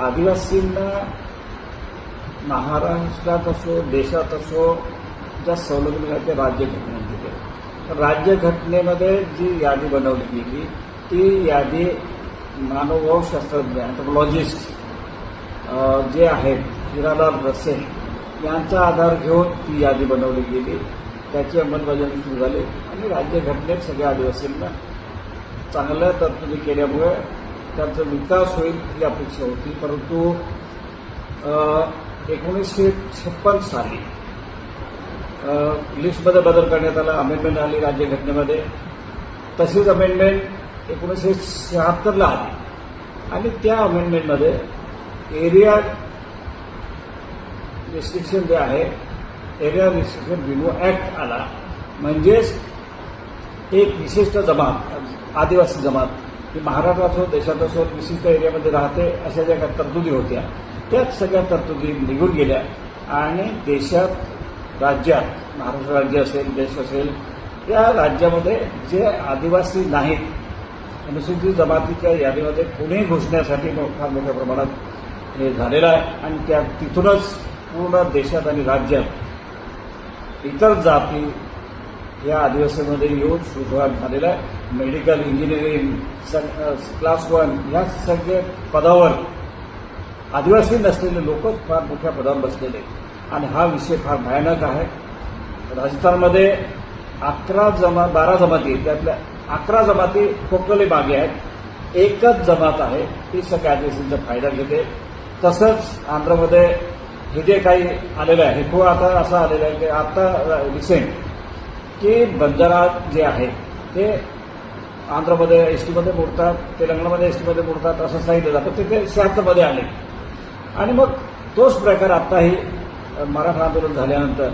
आदिवासींना महाराष्ट्रात असो देशात असो ज्या सवलती मिळाल्या त्या राज्यघटनेमध्ये तर राज्यघटनेमध्ये जी यादी बनवली गेली ती यादी मानवशास्त्रज्ञ अँथ्रोपॉलॉजिस्ट जे आहेत हिरालाल रसे यांचा आधार घेऊन ती यादी बनवली गेली. त्याची अंमलबजावणी सुरू झाली. आणि राज्यघटनेत सगळ्या आदिवासींना चांगल्या तरतुदी केल्यामुळे त्यांचा विकास होईल ही अपेक्षा होती. परंतु एकोणीसशे छप्पन साली लिस्टमध्ये बदल करण्यात आला अमेंडमेंट आली राज्यघटनेमध्ये तशीच अमेंडमेंट एकोणीसशे शहात्तरला आली. आणि त्या अमेंडमेंटमध्ये एरिया रिस्ट्रिक्शन जे आहे एरिया रिस्ट्रिक्शन रिमूव्ह ऍक्ट आला. म्हणजेच एक विशिष्ट जमात आदिवासी जमात ही महाराष्ट्र असो देशात असो विशिष्ट एरियामध्ये राहते अशा ज्या काही तरतुदी होत्या त्याच सगळ्या तरतुदी निघून गेल्या. आणि देशात राज्यात महाराष्ट्र राज्य असेल देश असेल या राज्यामध्ये जे आदिवासी नाहीत अनुसूचित जमातीच्या यादीमध्ये कोणीही घुसण्यासाठी फार मोठ्या प्रमाणात हे झालेलं आहे. आणि त्या तिथूनच पूर्ण देशात आणि राज्यात इतर जाती या आदिवासीमध्ये येऊन सुरुवात झालेला आहे. मेडिकल इंजिनिअरिंग क्लास वन ह्या सगळ्या पदावर आदिवासी नसलेले लोकच फार मोठ्या पदावर बसलेले आणि हा विषय फार भयानक आहे. राजस्थानमध्ये अकरा जमा बारा जमाती त्यातल्या अकरा जमाती टोटली मागे आहेत. एकच जमात आहे ती सगळ्या आदिवासींचा फायदा घेते. तसंच आंध्रमध्ये हे जे काही आलेलं आहे हे खूप आता असं आलेलं आहे की आता रिसेंट की बंजारा जे आहे ते आंध्रमध्ये एस टीमध्ये मोडतात तेलंगणामध्ये एस टीमध्ये मोडतात असं सांगितलं जातं. ते ते शहात्तरमध्ये आले. आणि मग तोच प्रकार आत्ताही मराठा आंदोलन झाल्यानंतर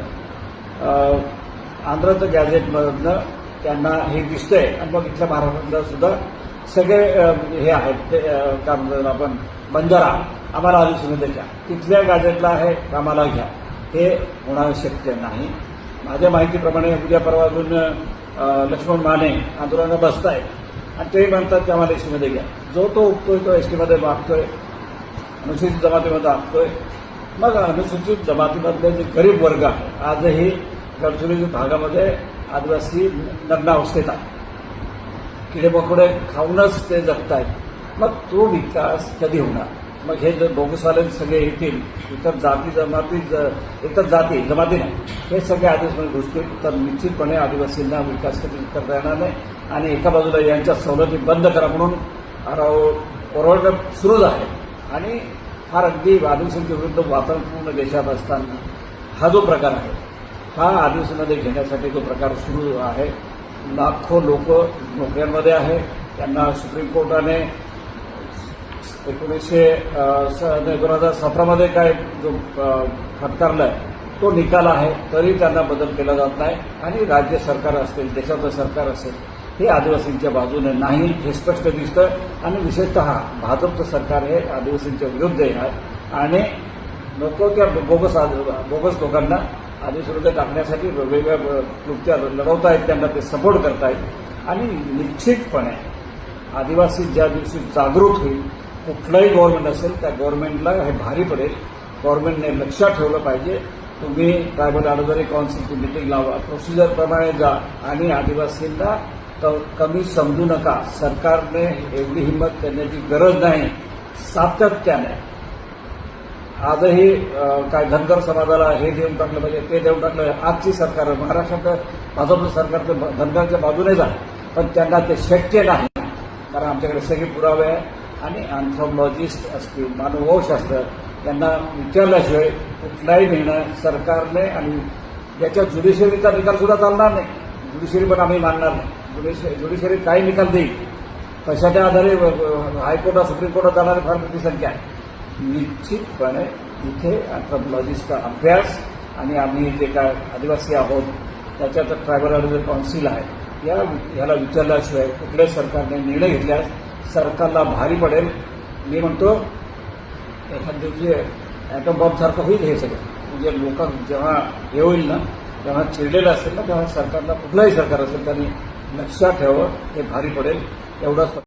आंध्रचं गॅझेटमधनं त्यांना हे दिसतंय. आणि मग इथल्या महाराष्ट्रातलं सुद्धा सगळे हे आहेत ते काय म्हणतो आपण बंजारा आम्हाला आदिवासी द्या. तिथल्या गॅझेटला आहे कामाला घ्या. हे होणं शक्य नाही. माझ्या माहितीप्रमाणे उद्या परवा अजून लक्ष्मण माने आंदोलनाला बसतायत. आणि तेही म्हणतात की आम्हाला एसटीमध्ये घ्या. जो तो उठतोय तो एसटीमध्ये मागतोय अनुसूचित जमातीमध्ये मागतोय मग अनुसूचित जमातीमधले जे गरीब वर्ग आहे आजही गडचिरोली भागामध्ये आदिवासी नग्नावस्थेत आहे किडेमकोडे खाऊनच ते जगतायत. मग तो विकास कधी होणार? मग हे जर बोगसवाले सगळे येतील इतर जाती जमाती ज- इतर जाती जमाती नाही. हे सगळे आदिवासीमध्ये घुसतील तर निश्चितपणे आदिवासींना विकास करता येणार नाही. आणि एका बाजूला यांच्या सवलती बंद करा म्हणून परवडणं ओरडणं सुरूच आहे आणि फार अगदी आदिवासींच्या विरुद्ध वातावरण पूर्ण देशात असताना हा जो प्रकार आहे हा आदिवासीमध्ये घेण्यासाठी जो प्रकार सुरू आहे लाखो लोक नोकऱ्यांमध्ये आहे. त्यांना सुप्रीम कोर्टाने एकोणीसशे दोन हजार सतरामध्ये काय जो फटकारलाय तो निकाल आहे तरी त्यांना बदल केला जात नाही. आणि राज्य सरकार असेल देशाचं सरकार असेल हे आदिवासींच्या बाजूने नाही हे स्पष्ट दिसतं आणि विशेषतः भाजपचं सरकार हे आदिवासींच्या विरुद्ध आहे. आणि नको त्या बोगस आद- बोगस लोकांना आदिवासीविरुद्ध टाकण्यासाठी वेगवेगळ्या कृत्या लढवत आहेत त्यांना ते सपोर्ट करतायत आणि निश्चितपणे आदिवासी ज्या दिवशी जागृत होईल कुठलंही गव्हर्नमेंट असेल त्या गव्हर्नमेंटला हे भारी पडेल. गव्हर्नमेंटने लक्षात ठेवलं पाहिजे. तुम्ही ट्रायबल अडोदरी काउन्सिलची मिटिंग लावा. प्रोसिजरप्रमाणे जा आणि आदिवासींना कमी समजू नका. सरकारने एवढी हिंमत करण्याची गरज नाही. सातत्याने. आजही काय धनगर समाजाला हे देऊन टाकलं पाहिजे ते देऊन टाकलं आजची सरकार महाराष्ट्रात भाजपचं सरकार धनगरच्या बाजूनेच आहे पण त्यांना ते शक्य नाही. कारण आमच्याकडे सगळे पुरावे आहे. आणि अँथ्रोपॉलॉजिस्ट असतील मानवशास्त्र यांना विचारल्याशिवाय कुठलाही निर्णय सरकारने आणि याच्या ज्युडिशरीचा निकाल सुद्धा चालणार नाही. ज्युडिशरी पण आम्ही मानणार नाही. ज्युडिशि ज्युडिशरी काही निकाल देईल. कशाच्या आधारे हायकोर्टात सुप्रीम कोर्टात जाणारी फार मोठी संख्या आहे. निश्चितपणे इथे अँथ्रोपॉलॉजिस्टचा अभ्यास आणि आम्ही जे काय आदिवासी आहोत त्याच्यात ट्रायबल जे काउन्सिल आहे या ह्याला विचारल्याशिवाय कुठल्याच सरकारने निर्णय घेतल्यास सरकारला भारी पडेल. मी म्हणतो एखाद दिवशी ॲटम बॉम्बसारखं होईल हे सगळं. म्हणजे लोक जेव्हा हे होईल ना तेव्हा चिरलेलं असेल ना तेव्हा सरकारला कुठलंही सरकार असेल त्यांनी लक्षात ठेवावं हे भारी पडेल. एवढंच